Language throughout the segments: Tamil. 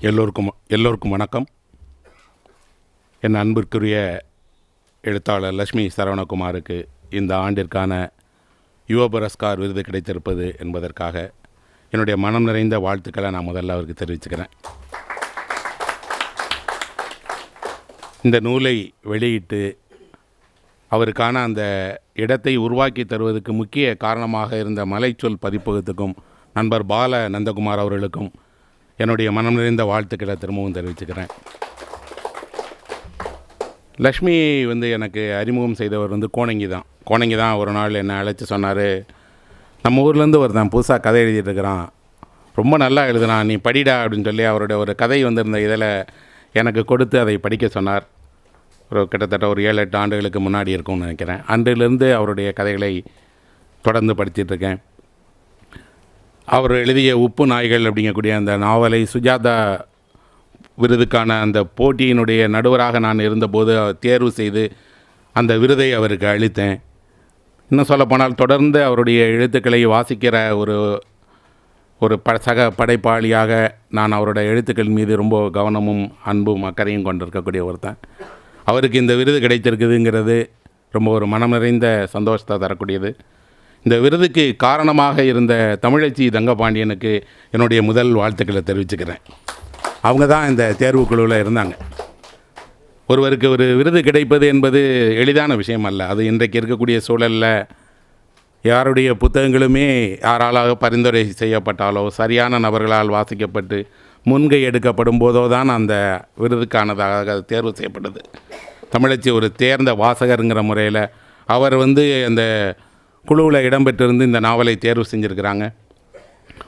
எல்லோருக்கும் எல்லோருக்கும் வணக்கம். என் அன்பிற்குரிய எழுத்தாளர் லக்ஷ்மி சரவணகுமாருக்கு இந்த ஆண்டிற்கான யுவ புரஸ்கார் விருது கிடைத்திருப்பது என்பதற்காக என்னுடைய மனம் நிறைந்த வாழ்த்துக்களை நான் முதல்ல அவருக்கு தெரிவிச்சுக்கிறேன். இந்த நூலை வெளியிட்டு அவருக்கான அந்த இடத்தை உருவாக்கி தருவதற்கு முக்கிய காரணமாக இருந்த மலைச்சொல் பதிப்பகத்துக்கும் நண்பர் பால நந்தகுமார் அவர்களுக்கும் என்னுடைய மனம் நிறைந்த வாழ்த்துக்களை திரும்பவும் தெரிவிச்சுக்கிறேன். லக்ஷ்மி வந்து எனக்கு அறிமுகம் செய்தவர் வந்து கோணங்கி தான். கோணங்கி தான் ஒரு நாள் என்னை அழைச்சி சொன்னார். நம்ம ஊர்லேருந்து ஒருத்தன் புதுசாக கதை எழுதிட்டு இருக்கிறான். ரொம்ப நல்லா எழுதுனான் நீ படிடா அப்படின்னு சொல்லி அவருடைய ஒரு கதை வந்திருந்த இதில் எனக்கு கொடுத்து அதை படிக்க சொன்னார். ஒரு கிட்டத்தட்ட ஒரு ஏழு எட்டு ஆண்டுகளுக்கு முன்னாடி இருக்கும்னு நினைக்கிறேன். அன்றிலிருந்து அவருடைய கதைகளை தொடர்ந்து படிச்சிட்ருக்கேன் அவர் எழுதிய உப்பு நாய்கள் அப்படிங்கக்கூடிய அந்த நாவலை சுஜாதா விருதுக்கான அந்த போட்டியினுடைய நடுவராக நான் இருந்தபோது தேர்வு செய்து அந்த விருதை அவருக்கு அளித்தேன். இன்னும் சொல்லப்போனால் தொடர்ந்து அவருடைய எழுத்துக்களை வாசிக்கிற ஒரு ஒரு ப சக படைப்பாளியாக நான் அவருடைய எழுத்துக்கள் மீது ரொம்ப கவனமும் அன்பும் அக்கறையும் கொண்டிருக்கக்கூடிய ஒருத்தன். அவருக்கு இந்த விருது கிடைத்திருக்குதுங்கிறது ரொம்ப ஒரு மனம் நிறைந்த சந்தோஷத்தை தரக்கூடியது. இந்த விருதுக்கு காரணமாக இருந்த தமிழச்சி தங்கபாண்டியனுக்கு என்னுடைய முதல் வாழ்த்துக்களை தெரிவிச்சுக்கிறேன். அவங்க தான் இந்த தேர்வுக்குழுவில் இருந்தாங்க. ஒருவருக்கு ஒரு விருது கிடைப்பது என்பது எளிதான விஷயம் அல்ல அது இன்றைக்கு இருக்கக்கூடிய சூழலில் யாருடைய புத்தகங்களுமே யாராலாக பரிந்துரை செய்யப்பட்டாலோ சரியான நபர்களால் வாசிக்கப்பட்டு முன்கை எடுக்கப்படும் போதோ தான் அந்த விருதுக்கானதாக தேர்வு செய்யப்பட்டது. தமிழச்சி ஒரு தேர்ந்த வாசகருங்கிற முறையில் அவர் வந்து அந்த குழுவில் இடம்பெற்றிருந்து இந்த நாவலை தேர்வு செஞ்சுருக்கிறாங்க.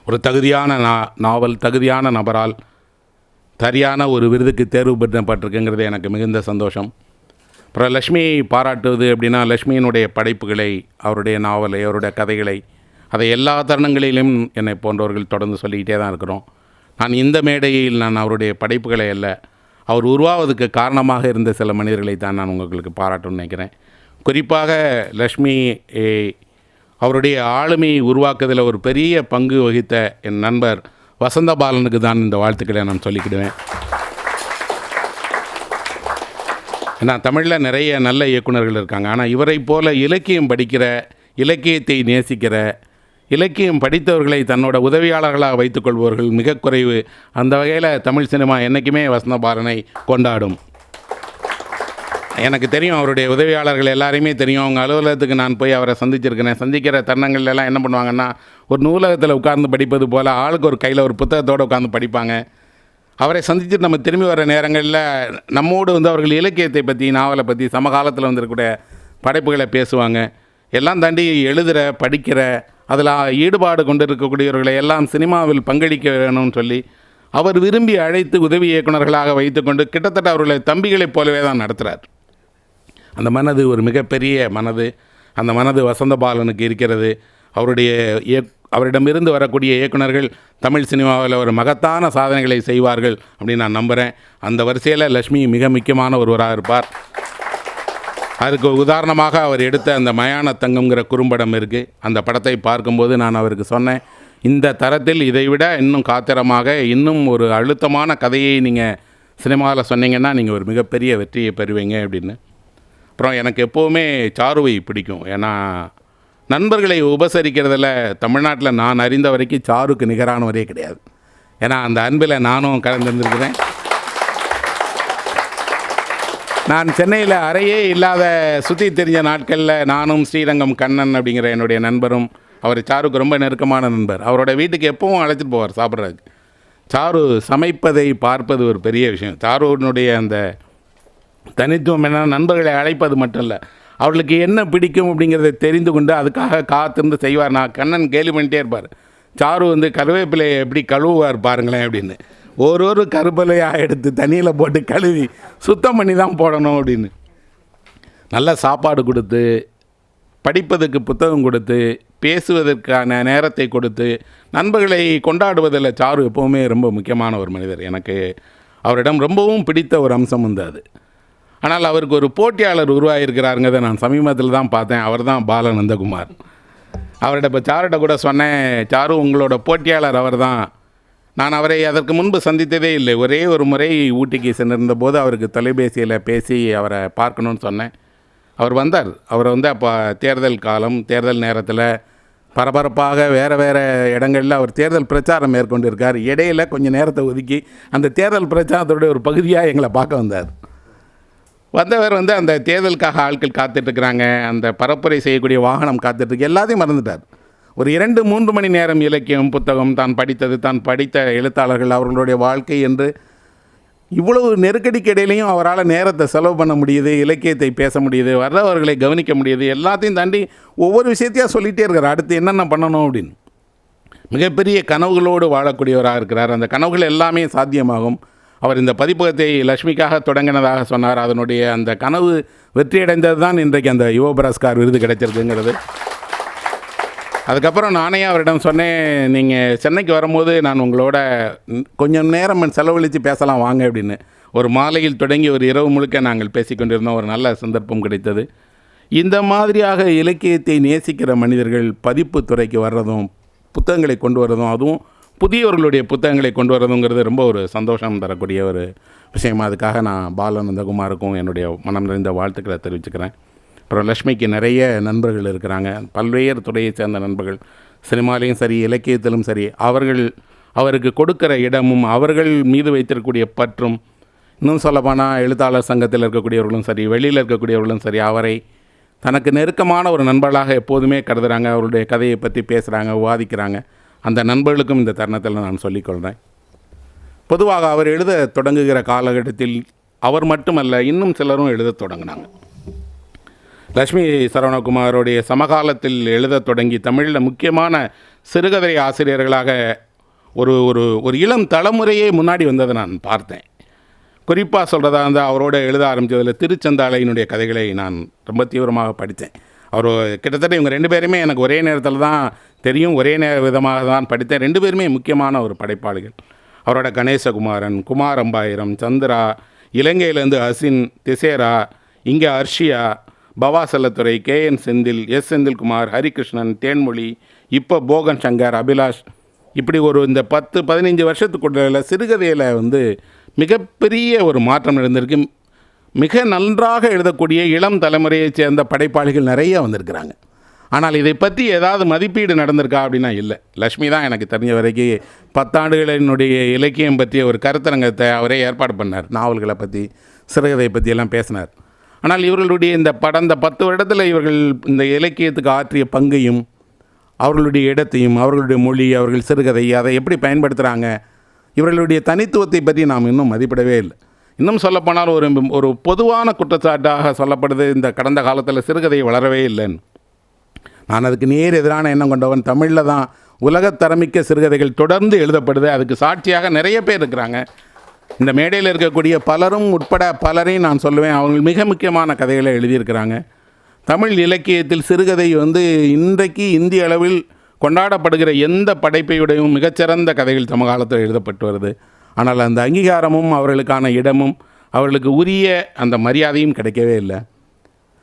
ஒரு தகுதியான நா நாவல் தகுதியான நபரால் சரியான ஒரு விருதுக்கு தேர்வு பெற்றப்பட்டிருக்குங்கிறது எனக்கு மிகுந்த சந்தோஷம். அப்புறம் லக்ஷ்மியை பாராட்டுவது அப்படின்னா லக்ஷ்மியினுடைய படைப்புகளை அவருடைய நாவலை அவருடைய கதைகளை அதை எல்லா தருணங்களிலும் என்னை போன்றவர்கள் தொடர்ந்து சொல்லிக்கிட்டே தான் இருக்கிறோம். நான் இந்த மேடையில் நான் அவருடைய படைப்புகளை அல்ல அவர் உருவாவதுக்கு காரணமாக இருந்த சில மனிதர்களை தான் நான் உங்களுக்கு பாராட்டணும்னு நினைக்கிறேன். குறிப்பாக லக்ஷ்மி அவருடைய ஆளுமையை உருவாக்குதில் ஒரு பெரிய பங்கு வகித்த என் நண்பர் வசந்தபாலனுக்கு தான் இந்த வாழ்த்துக்களை நான் சொல்லிக்கிடுவேன். ஏன்னா தமிழில் நிறைய நல்ல இயக்குனர்கள் இருக்காங்க. ஆனால் இவரைப் போல இலக்கியம் படிக்கிற இலக்கியத்தை நேசிக்கிற இலக்கியம் படித்தவர்களை தன்னோட உதவியாளர்களாக வைத்துக்கொள்பவர்கள் மிக குறைவு. அந்த வகையில் தமிழ் சினிமா என்றைக்குமே வசந்தபாலனை கொண்டாடும். எனக்கு தெரியும் அவருடைய உதவியாளர்கள் எல்லாரையுமே தெரியும். அவங்க அலுவலகத்துக்கு நான் போய் அவரை சந்திச்சிருக்கிறேன். சந்திக்கிற தருணங்கள்லாம் என்ன பண்ணுவாங்கன்னா ஒரு நூலகத்தில் உட்கார்ந்து படிப்பது போல் ஆளுக்கு ஒரு கையில் ஒரு புத்தகத்தோடு உட்கார்ந்து படிப்பாங்க. அவரை சந்தித்து நம்ம திரும்பி வர நேரங்களில் நம்மோடு வந்து அவர்கள் இலக்கியத்தை பற்றி நாவலை பற்றி சமகாலத்தில் வந்திருக்கக்கூடிய படைப்புகளை பேசுவாங்க. எல்லாம் தாண்டி எழுதுகிற படிக்கிற அதில் ஈடுபாடு கொண்டு இருக்கக்கூடியவர்களை எல்லாம் சினிமாவில் பங்களிக்க வேணும்னு சொல்லி அவர் விரும்பி அழைத்து உதவி இயக்குனர்களாக வைத்துக்கொண்டு கிட்டத்தட்ட அவர்களை தம்பிகளைப் போலவே தான் நடத்துகிறார் அந்த மனது ஒரு மிகப்பெரிய மனது. அந்த மனது வசந்தபாலனுக்கு இருக்கிறது. அவருடைய இயக் அவரிடமிருந்து வரக்கூடிய இயக்குனர்கள் தமிழ் சினிமாவில் ஒரு மகத்தான சாதனைகளை செய்வார்கள் அப்படின்னு நான் நம்புகிறேன் அந்த வரிசையில் லக்ஷ்மி மிக முக்கியமான ஒருவராக இருப்பார். அதுக்கு உதாரணமாக அவர் எடுத்த அந்த மயான தங்கம்ங்கிற குறும்படம் இருக்குது அந்த படத்தை பார்க்கும்போது நான் அவருக்கு சொன்னேன் இந்த தரத்தில் இதைவிட இன்னும் காத்திரமாக இன்னும் ஒரு அழுத்தமான கதையை நீங்கள் சினிமாவில் சொன்னீங்கன்னா நீங்கள் ஒரு மிகப்பெரிய வெற்றியை பெறுவீங்க அப்படின்னு. அப்புறம் எனக்கு எப்போவுமே சாருவை பிடிக்கும். ஏன்னா நண்பர்களை உபசரிக்கிறதுல தமிழ்நாட்டில் நான் அறிந்த வரைக்கும் சாருக்கு நிகரானவரே கிடையாது. ஏன்னா அந்த அன்பில் நானும் கலந்துருந்துருக்கிறேன். நான் சென்னையில் அறையே இல்லாத சுற்றி தெரிஞ்ச நாட்களில் நானும் ஸ்ரீரங்கம் கண்ணன் அப்படிங்கிற என்னுடைய நண்பரும் அவர் சாருக்கு ரொம்ப நெருக்கமான நண்பர். அவரோட வீட்டுக்கு எப்பவும் அழைச்சிட்டு போவார் சாப்பிட்றதுக்கு. சாரு சமைப்பதை பார்ப்பது ஒரு பெரிய விஷயம். சாருனுடைய அந்த தனித்துவம் என்ன நண்பர்களை அழைப்பது மட்டும் இல்லை அவர்களுக்கு என்ன பிடிக்கும் அப்படிங்கிறத தெரிந்து கொண்டு அதுக்காக காத்திருந்து செய்வார். நான் கண்ணன் கேலி பண்ணிட்டே இருப்பார். சாரு வந்து கருவேப்பிலையை எப்படி கழுவுவார் பாருங்களேன் அப்படின்னு. ஒரு ஒரு கருவேப்பிலையாக எடுத்து தண்ணியில் போட்டு கழுவி சுத்தம் பண்ணி தான் போடணும் அப்படின்னு. நல்ல சாப்பாடு கொடுத்து படிப்பதற்கு புத்தகம் கொடுத்து பேசுவதற்கான நேரத்தை கொடுத்து நண்பர்களை கொண்டாடுவதில் சாரு எப்போவுமே ரொம்ப முக்கியமான ஒரு மனிதர். எனக்கு அவரிடம் ரொம்பவும் பிடித்த ஒரு அம்சம் வந்து அது. ஆனால் அவருக்கு ஒரு போட்டியாளர் உருவாகியிருக்கிறாருங்கிறத நான் சமீபத்தில் தான் பார்த்தேன். அவர் தான் பாலநந்தகுமார். அவர்கிட்ட இப்போ சாருகிட்ட கூட சொன்னேன் சாரு உங்களோட போட்டியாளர் அவர் தான். நான் அவரை அதற்கு முன்பு சந்தித்ததே இல்லை. ஒரே ஒரு முறை ஊட்டிக்கு சென்றிருந்த போது அவருக்கு தொலைபேசியில் பேசி அவரை பார்க்கணும்னு சொன்னேன். அவர் வந்தார். அவர் வந்து அப்போ தேர்தல் காலம் தேர்தல் நேரத்தில் பரபரப்பாக வேறு வேறு இடங்களில் அவர் தேர்தல் பிரச்சாரம் மேற்கொண்டிருக்கார். இடையில கொஞ்சம் நேரத்தை ஒதுக்கி அந்த தேர்தல் பிரச்சாரத்தோடைய ஒரு பகுதியாக எங்களை பார்க்க வந்தார். வந்தவர் வந்து அந்த தேர்தலுக்காக ஆட்கள் காத்துட்ருக்குறாங்க அந்த பரப்புரை செய்யக்கூடிய வாகனம் காத்துட்ருக்கு எல்லாத்தையும் மறந்துட்டார். ஒரு இரண்டு மூன்று மணி நேரம் இலக்கியம் புத்தகம் தான் படித்தது தான் படித்த எழுத்தாளர்கள் அவர்களுடைய வாழ்க்கை என்று இவ்வளவு நெருக்கடிக்கு இடையிலையும் அவரால் நேரத்தை செலவு பண்ண முடியுது இலக்கியத்தை பேச முடியுது வர்றவர்களை கவனிக்க முடியுது எல்லாத்தையும் தாண்டி ஒவ்வொரு விஷயத்தையாக சொல்லிகிட்டே இருக்கிறார் அடுத்து என்னென்ன பண்ணணும் அப்படின்னு. மிகப்பெரிய கனவுகளோடு வாழக்கூடியவராக இருக்கிறார். அந்த கனவுகள் எல்லாமே சாத்தியமாகும். அவர் இந்த பதிப்பகத்தை லக்ஷ்மிக்காக தொடங்கினதாக சொன்னார். அதனுடைய அந்த கனவு வெற்றியடைந்தது தான் இன்றைக்கு அந்த யுவ புரஸ்கார் விருது கிடைச்சிருக்குங்கிறது. அதுக்கப்புறம் நானே அவரிடம் சொன்னேன் நீங்கள் சென்னைக்கு வரும்போது நான் உங்களோட கொஞ்சம் நேரம் செலவழித்து பேசலாம் வாங்க அப்படின்னு. ஒரு மாலையில் தொடங்கி ஒரு இரவு முழுக்க நாங்கள் பேசிக்கொண்டிருந்தோம் ஒரு நல்ல சந்தர்ப்பம் கிடைத்தது. இந்த மாதிரியாக இலக்கியத்தை நேசிக்கிற மனிதர்கள் பதிப்பு துறைக்கு வர்றதும் புத்தகங்களை கொண்டு வர்றதும் அதுவும் புதியவர்களுடைய புத்தகங்களை கொண்டு வரதுங்கிறது ரொம்ப ஒரு சந்தோஷம் தரக்கூடிய ஒரு விஷயம். அதுக்காக நான் பாலநந்தகுமாருக்கும் என்னுடைய மனம் நிறைந்த வாழ்த்துக்களை தெரிவிச்சுக்கிறேன். அப்புறம் லக்ஷ்மிக்கு நிறைய நண்பர்கள் இருக்கிறாங்க. பல்வேறு துறையை சேர்ந்த நண்பர்கள். சினிமாலேயும் சரி இலக்கியத்திலும் சரி அவர்கள் அவருக்கு கொடுக்கிற இடமும் அவர்கள் மீது வைத்திருக்கக்கூடிய பற்றும் இன்னும் சொல்லப்போனால் எழுத்தாளர் சங்கத்தில் இருக்கக்கூடியவர்களும் சரி வெளியில் இருக்கக்கூடியவர்களும் சரி அவரை தனக்கு நெருக்கமான ஒரு நண்பர்களாக எப்போதுமே கருதுகிறாங்க அவருடைய கதையை பற்றி பேசுகிறாங்க விவாதிக்கிறாங்க. அந்த நண்பர்களுக்கும் இந்த தருணத்தில் நான் சொல்லிக்கொள்கிறேன் பொதுவாக அவர் எழுத தொடங்குகிற காலகட்டத்தில் அவர் மட்டுமல்ல இன்னும் சிலரும் எழுதத் தொடங்கினாங்க. லக்ஷ்மி சரவணகுமாரோடைய சமகாலத்தில் எழுதத் தொடங்கி தமிழில் முக்கியமான சிறுகதை ஆசிரியர்களாக ஒரு ஒரு ஒரு இளம் தலைமுறையே முன்னாடி வந்ததை நான் பார்த்தேன். குறிப்பாக சொல்கிறதா இருந்தால் அவரோட எழுத ஆரம்பித்ததில் திருச்செந்தாலையினுடைய கதைகளை நான் ரொம்ப தீவிரமாக படித்தேன். அவர் கிட்டத்தட்ட இவங்க ரெண்டு பேருமே எனக்கு ஒரே நேரத்தில் தான் தெரியும். ஒரே நே விதமாக தான் படித்தேன். ரெண்டு பேருமே முக்கியமான ஒரு படைப்பாளிகள். அவரோட கணேசகுமாரன் குமாரம்பாயிரம் சந்திரா இலங்கையிலேருந்து ஹசின் திசேரா இங்கே Arshiya பவாசலத்துறை K N Senthil S Senthilkumar Harikrishnan Thenmozhi இப்போ போகன் சங்கர் அபிலாஷ். இப்படி ஒரு இந்த பத்து பதினஞ்சு வருஷத்துக்குள்ள சிறுகதையில் வந்து மிகப்பெரிய ஒரு மாற்றம் நடந்திருக்கு மிக நன்றாக எழுதக்கூடிய இளம் தலைமுறையைச் சேர்ந்த படைப்பாளிகள் நிறைய வந்திருக்கிறாங்க. ஆனால் இதை பற்றி ஏதாவது மதிப்பீடு நடந்திருக்கா அப்படின்னா இல்லை. லக்ஷ்மி தான் எனக்கு தெரிஞ்ச வரைக்கும் பத்தாண்டுகளினுடைய இலக்கியம் பற்றிய ஒரு கருத்தரங்கத்தை அவரே ஏற்பாடு பண்ணார். நாவல்களை பற்றி சிறுகதை பற்றி எல்லாம் பேசினார். ஆனால் இவர்களுடைய இந்த படந்த பத்து வருடத்தில் இவர்கள் இந்த இலக்கியத்துக்கு ஆற்றிய பங்கையும் அவர்களுடைய இடத்தையும் அவர்களுடைய மொழி அவர்கள் சிறுகதை அதை எப்படி பயன்படுத்துகிறாங்க இவர்களுடைய தனித்துவத்தை பற்றி நாம் இன்னும் மதிப்பிடவே இல்லை. இன்னும் சொல்லப்போனால் ஒரு ஒரு பொதுவான குற்றச்சாட்டாக சொல்லப்படுது இந்த கடந்த காலத்தில் சிறுகதை வளரவே இல்லைன்னு. நான் அதுக்கு நேர் எதிரான எண்ணம் கொண்டவன். தமிழில் தான் உலகத்தரமிக்க சிறுகதைகள் தொடர்ந்து எழுதப்படுது. அதுக்கு சாட்சியாக நிறைய பேர் இருக்கிறாங்க. இந்த மேடையில் இருக்கக்கூடிய பலரும் உட்பட பலரையும் நான் சொல்லுவேன். அவங்க மிக முக்கியமான கதைகளை எழுதியிருக்கிறாங்க. தமிழ் இலக்கியத்தில் சிறுகதை வந்து இன்றைக்கு இந்திய அளவில் கொண்டாடப்படுகிற எந்த படைப்பையுடையும் மிகச்சிறந்த கதைகள் சமகாலத்தில் எழுதப்பட்டு வருது. ஆனால் அந்த அங்கீகாரமும் அவர்களுக்கான இடமும் அவர்களுக்கு உரிய அந்த மரியாதையும் கிடைக்கவே இல்லை.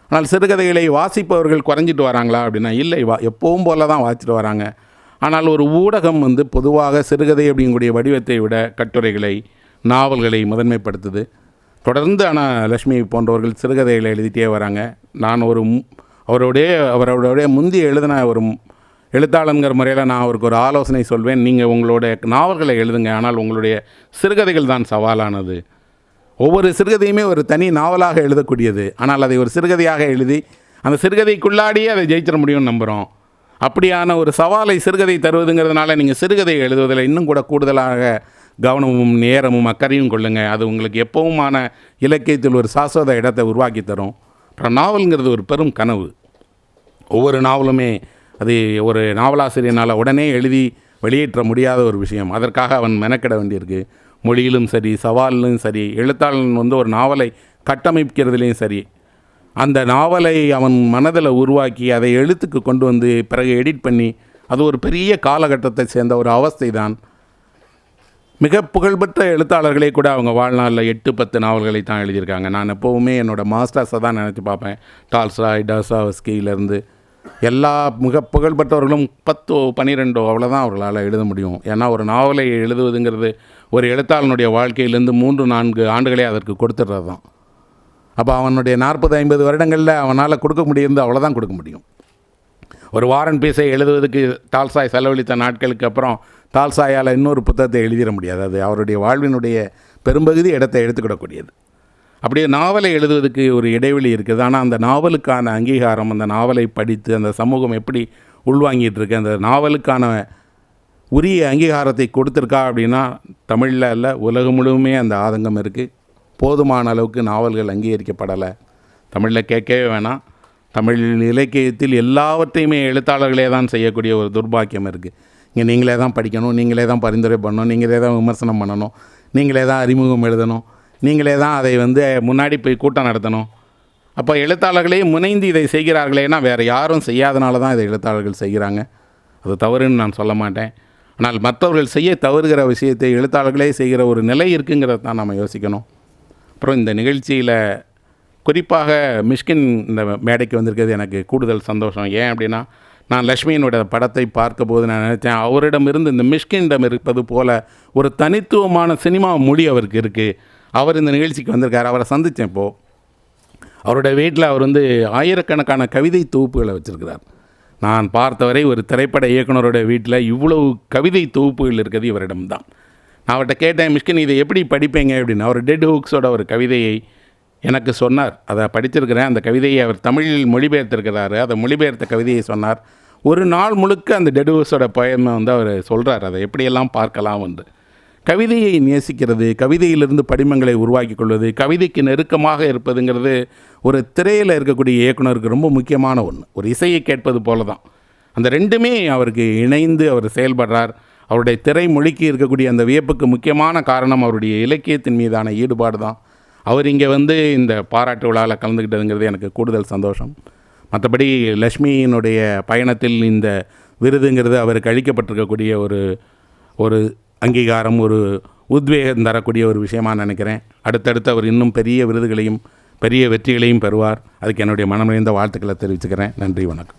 ஆனால் சிறுகதைகளை வாசிப்பவர்கள் குறைஞ்சிட்டு வராங்களா அப்படின்னா இல்லை வா எப்பவும் போல தான் வாசிட்டு வராங்க. ஆனால் ஒரு ஊடகம் வந்து பொதுவாக சிறுகதை அப்படிங்கக்கூடிய வடிவத்தை விட கட்டுரைகளை நாவல்களை முதன்மைப்படுத்துது. தொடர்ந்து ஆனால் லக்ஷ்மி போன்றவர்கள் சிறுகதைகளை எழுதிட்டே வராங்க. நான் ஒரு மு- அவருடைய அவருடைய முந்தி எழுதின ஒரு எழுத்தாளங்கிற முறையில் நான் அவருக்கு ஒரு ஆலோசனை சொல்வேன். நீங்கள் உங்களுடைய நாவல்களை எழுதுங்க. ஆனால் உங்களுடைய சிறுகதைகள் தான் சவாலானது. ஒவ்வொரு சிறுகதையுமே ஒரு தனி நாவலாக எழுதக்கூடியது. ஆனால் அதை ஒரு சிறுகதையாக எழுதி அந்த சிறுகதைக்குள்ளாடியே அதை ஜெயிச்சிட முடியும்னு நம்புகிறோம் அப்படியான ஒரு சவாலை சிறுகதை தருவதுங்கிறதுனால நீங்கள் சிறுகதை எழுதுவதில் இன்னும் கூட கூடுதலாக கவனமும் நேரமும் அக்கறையும் கொள்ளுங்கள் அது உங்களுக்கு எப்பவுமான இலக்கியத்தில் ஒரு சாஸ்வத இடத்தை உருவாக்கி தரும். அப்புறம் நாவல்ங்கிறது ஒரு பெரும் கனவு. ஒவ்வொரு நாவலுமே அது ஒரு நாவலாசிரியனால் உடனே எழுதி வெளியேற்ற முடியாத ஒரு விஷயம். அதற்காக அவன் மெனக்கிட வேண்டியிருக்கு. மொழியிலும் சரி சவாலிலும் சரி எழுத்தாளன் வந்து ஒரு நாவலை கட்டமைக்கிறதுலேயும் சரி அந்த நாவலை அவன் மனதில் உருவாக்கி அதை எழுத்துக்கு கொண்டு வந்து பிறகு எடிட் பண்ணி அது ஒரு பெரிய காலகட்டத்தை சேர்ந்த ஒரு அவஸ்தை தான் மிக புகழ்பெற்ற எழுத்தாளர்களே கூட அவங்க வாழ்நாளில் எட்டு பத்து நாவல்களை தான் எழுதியிருக்காங்க. நான் எப்போவுமே என்னோடய மாஸ்டர்ஸை தான் நினச்சி பார்ப்பேன். டால்ஸ்ராய் டாசாவஸ்கியிலேருந்து எல்லா மிக புகழ்பெற்றவர்களும் பத்தோ பன்னிரெண்டோ அவ்வளோதான் அவர்களால் எழுத முடியும். ஏன்னா ஒரு நாவலை எழுதுவதுங்கிறது ஒரு எழுத்தாளனுடைய வாழ்க்கையிலேருந்து மூன்று நான்கு ஆண்டுகளே அதற்கு கொடுத்துட்றது தான் அப்போ அவனுடைய நாற்பது ஐம்பது வருடங்களில் அவனால் கொடுக்க முடியுது அவ்வளோதான் கொடுக்க முடியும். ஒரு வாரன் பீஸை எழுதுவதற்கு டால்சாய் செலவழித்த நாட்களுக்கு அப்புறம் டால்சாயால் இன்னொரு புத்தகத்தை எழுதிட முடியாது. அது அவருடைய வாழ்வினுடைய பெரும்பகுதி இடத்தை எடுத்துக்கிடக்கூடியது. அப்படியே நாவலை எழுதுவதற்கு ஒரு இடைவெளி இருக்குது. ஆனால் அந்த நாவலுக்கான அங்கீகாரம் அந்த நாவலை படித்து அந்த சமூகம் எப்படி உள்வாங்கிட்டு இருக்கு அந்த நாவலுக்கான உரிய அங்கீகாரத்தை கொடுத்துருக்கா அப்படின்னா தமிழில் இல்லை உலகம் முழுவதுமே அந்த ஆதங்கம் இருக்குது போதுமான அளவுக்கு நாவல்கள் அங்கீகரிக்கப்படலை. தமிழில் கேட்கவே வேணாம். தமிழ் இலக்கியத்தில் எல்லாவற்றையுமே எழுத்தாளர்களே தான் செய்யக்கூடிய ஒரு துர்பாக்கியம் இருக்குது இங்கே நீங்களே தான் படிக்கணும் நீங்களே தான் பரிந்துரை பண்ணணும் நீங்களே தான் விமர்சனம் பண்ணணும் நீங்களே தான் அறிமுகம் எழுதணும். நீங்களே தான் அதை வந்து முன்னாடி போய் கூட்டம் நடத்தணும். அப்போ எழுத்தாளர்களே முனைந்து இதை செய்கிறார்களேன்னா வேறு யாரும் செய்யாதனால தான் இதை எழுத்தாளர்கள் செய்கிறாங்க. அது தவறுன்னு நான் சொல்ல மாட்டேன். ஆனால் மற்றவர்கள் செய்ய தவறுகிற விஷயத்தை எழுத்தாளர்களே செய்கிற ஒரு நிலை இருக்குங்கிறத தான் நம்ம யோசிக்கணும். அப்புறம் இந்த நிகழ்ச்சியில் குறிப்பாக மிஷ்கின் இந்த மேடைக்கு வந்திருக்கிறது எனக்கு கூடுதல் சந்தோஷம். ஏன் அப்படின்னா நான் லக்ஷ்மியினுடைய படத்தை பார்க்கும்போது நான் நினச்சேன் அவரிடமிருந்து இந்த மிஷ்கினிடம் இருப்பது போல ஒரு தனித்துவமான சினிமா மொழி அவருக்கு இருக்குது அவர் இந்த நிகழ்ச்சிக்கு வந்திருக்கார். அவரை சந்தித்தேன் இப்போது அவருடைய வீட்டில் அவர் வந்து ஆயிரக்கணக்கான கவிதை தொகுப்புகளை வச்சுருக்கிறார். நான் பார்த்தவரை ஒரு திரைப்பட இயக்குனரோட வீட்டில் இவ்வளவு கவிதை தொகுப்புகள் இருக்கிறது இவரிடம்தான். நான் அவர்கிட்ட கேட்டேன் மிஷ்கின் இதை எப்படி படிப்பீங்க? அப்படின்னு. அவர் டெட் ஹூக்ஸோட ஒரு கவிதையை எனக்கு சொன்னார். அதை படிச்சிருக்கிறேன். அந்த கவிதையை அவர் தமிழில் மொழிபெயர்த்திருக்கிறாரு. அதை மொழிபெயர்த்த கவிதையை சொன்னார். ஒரு நாள் முழுக்க அந்த டெட் ஹூக்ஸோட பயமை வந்து அவர் சொல்கிறார் அதை எப்படியெல்லாம் பார்க்கலாம்? வந்து கவிதையை நேசிக்கிறது கவிதையிலிருந்து படிமங்களை உருவாக்கி கொள்வது கவிதைக்கு நெருக்கமாக இருப்பதுங்கிறது ஒரு திரையில் இருக்கக்கூடிய இயக்குனருக்கு ரொம்ப முக்கியமான ஒன்று ஒரு இசையை கேட்பது போல தான் அந்த ரெண்டுமே அவருக்கு இணைந்து அவர் செயல்படுறார். அவருடைய திரைமொழிக்கு இருக்கக்கூடிய அந்த வியப்புக்கு முக்கியமான காரணம் அவருடைய இலக்கியத்தின் மீதான ஈடுபாடு தான் அவர் இங்கே வந்து இந்த பாராட்டு விழாவில் கலந்துக்கிட்டதுங்கிறது எனக்கு கூடுதல் சந்தோஷம். மற்றபடி லக்ஷ்மியினுடைய பயணத்தில் இந்த விருதுங்கிறது அவருக்கு அளிக்கப்பட்டிருக்கக்கூடிய ஒரு ஒரு அங்கீகாரம் ஒரு உத்வேகம் தரக்கூடிய ஒரு விஷயமாக நினைக்கிறேன். அடுத்தடுத்து அவர் இன்னும் பெரிய விருதுகளையும் பெரிய வெற்றிகளையும் பெறுவார். அதுக்கு என்னுடைய மனமிழந்த வாழ்த்துக்களை தெரிவிச்சுக்கிறேன். நன்றி வணக்கம்.